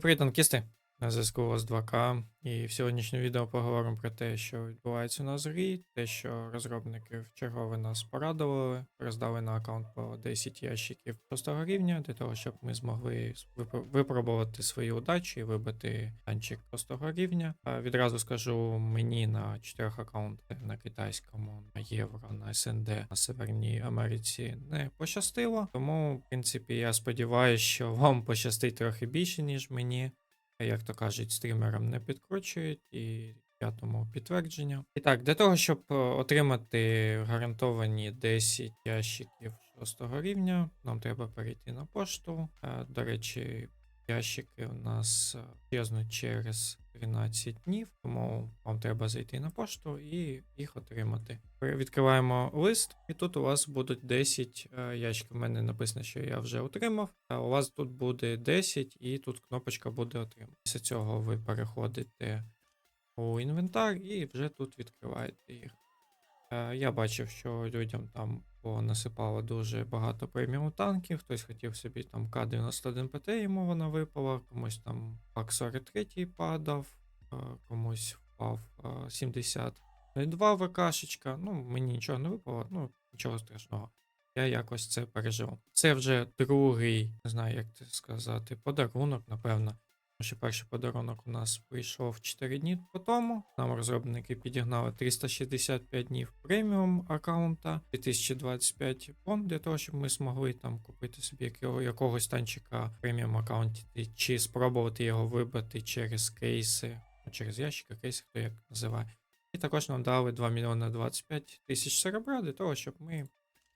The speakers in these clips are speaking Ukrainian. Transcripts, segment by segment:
Привіт, танкісти! На зв'язку у вас 2К. І в сьогоднішньому відео поговоримо про те, що відбувається у нас в грі, те, що розробники вчергове нас порадували, роздали на аккаунт по 10 ящиків 6 рівня, для того, щоб ми змогли випро- випробувати свої удачі і вибити танчик 6 рівня. А відразу скажу, мені на 4 аккаунтах на китайському, на євро, на СНД, на Северній Америці не пощастило. Тому, в принципі, я сподіваюся, що вам пощастить трохи більше, ніж мені. Як то кажуть, стрімерам не підкручують і п'ятому підтвердження. І так, для того, щоб е, отримати гарантовані 10 ящиків 6 рівня, нам треба перейти на пошту. Е, До речі, ящики у нас е, через 13 днів, тому вам треба зайти на пошту і їх отримати. Відкриваємо лист, і тут у вас будуть 10 е, ящиків. У мене написано, що я вже отримав. А у вас тут буде 10, і тут кнопочка буде отримати. Після цього ви переходите у інвентар і вже тут відкриваєте їх. Е, Я бачив, що людям там понасипало дуже багато преміум танків. Хтось хотів собі там К-91 ПТ, йому вона випала, комусь там ПАК-43 падав, е, комусь впав е, 72 ВКшечка. Ну, мені нічого не випало, ну, нічого страшного. Я якось це пережив. Це вже другий, не знаю, як це сказати, подарунок, напевно. Що перший подарунок у нас прийшов 4 дні по тому. Нам розробники підігнали 365 днів преміум аккаунта, 2025 фонд для того, щоб ми змогли там купити собі якогось танчика в преміум аккаунті, чи спробувати його вибити через кейси, через ящики, кейси, хто як називає. І також нам дали 2 мільйони 25 тисяч серебра для того, щоб ми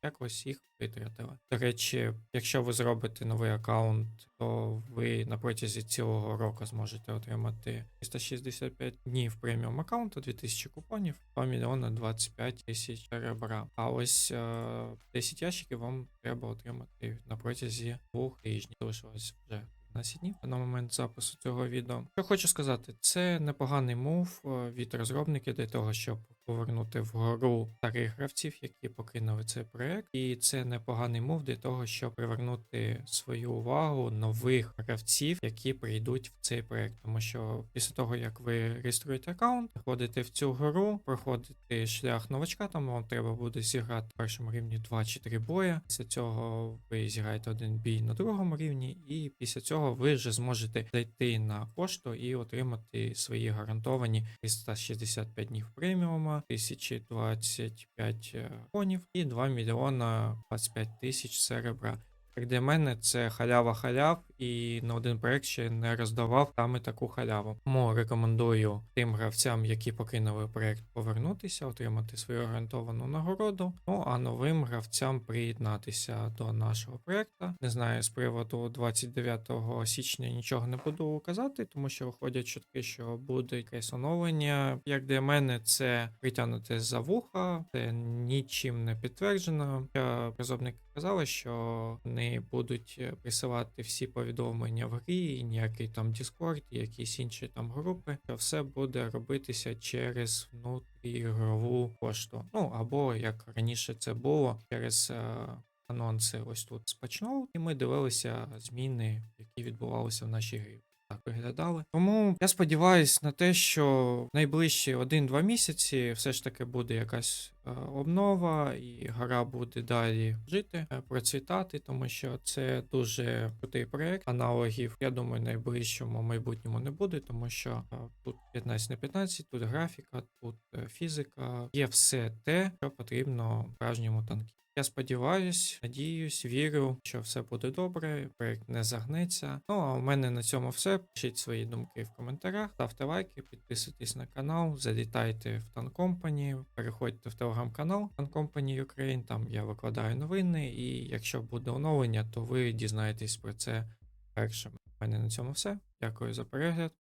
якось їх витратили. До речі, якщо ви зробите новий аккаунт, то ви на протязі цілого року зможете отримати 365 днів преміум аккаунту, 2000 купонів, 2 мільйони 25 тисяч серебра. А ось е, 10 ящиків вам треба отримати на протязі двох тижнів. Залишилось вже 15 днів на момент запису цього відео. Що хочу сказати, це непоганий мув е, від розробників для того, щоб повернути вгору старих гравців, які покинули цей проект. І це непоганий мув для того, щоб привернути свою увагу нових гравців, які прийдуть в цей проект. Тому що після того, як ви реєструєте аккаунт, входите в цю гру, проходите шлях новачка, там вам треба буде зіграти в першому рівні 2 чи 3 бої. Після цього ви зіграєте один бій на другому рівні, і після цього ви вже зможете зайти на пошту і отримати свої гарантовані 365 днів преміума, 1025 конів і 2 мільйона 25 тисяч серебра. Як для мене це халява халяв, і на один проект ще не роздавав саме таку халяву. Тому рекомендую тим гравцям, які покинули проект, повернутися, отримати свою гарантовану нагороду. Ну а новим гравцям приєднатися до нашого проекту. Не знаю, з приводу 29 січня нічого не буду казати, тому що виходять чутки, що буде якесь оновлення. Як для мене, це притягнути за вуха, це нічим не підтверджено. Розробники казали, що вони будуть е, присилати всі повідомлення в грі, ніякий там Discord, якісь інші там групи. Що все буде робитися через внутрігрову пошту. Ну або як раніше це було через. е, Анонси ось тут спочнув, і ми дивилися зміни, які відбувалися в нашій грі. Так виглядали. Тому я сподіваюся на те, що в найближчі 1-2 місяці все ж таки буде якась обнова, і гра буде далі жити, е, процвітати, тому що це дуже крутий проект. Аналогів, я думаю, в найближчому майбутньому не буде, тому що е, тут 15 на 15, тут графіка, тут е, фізика, є все те, що потрібно справжньому танкі. Я сподіваюсь, надіюсь, вірю, що все буде добре, проект не загнеться. Ну а у мене на цьому все. Пишіть свої думки в коментарях, ставте лайки, підписуйтесь на канал, залітайте в Company, переходьте в телеграм-канал Company Ukraine, там я викладаю новини, і якщо буде оновлення, то ви дізнаєтесь про це першим. У мене на цьому все. Дякую за перегляд.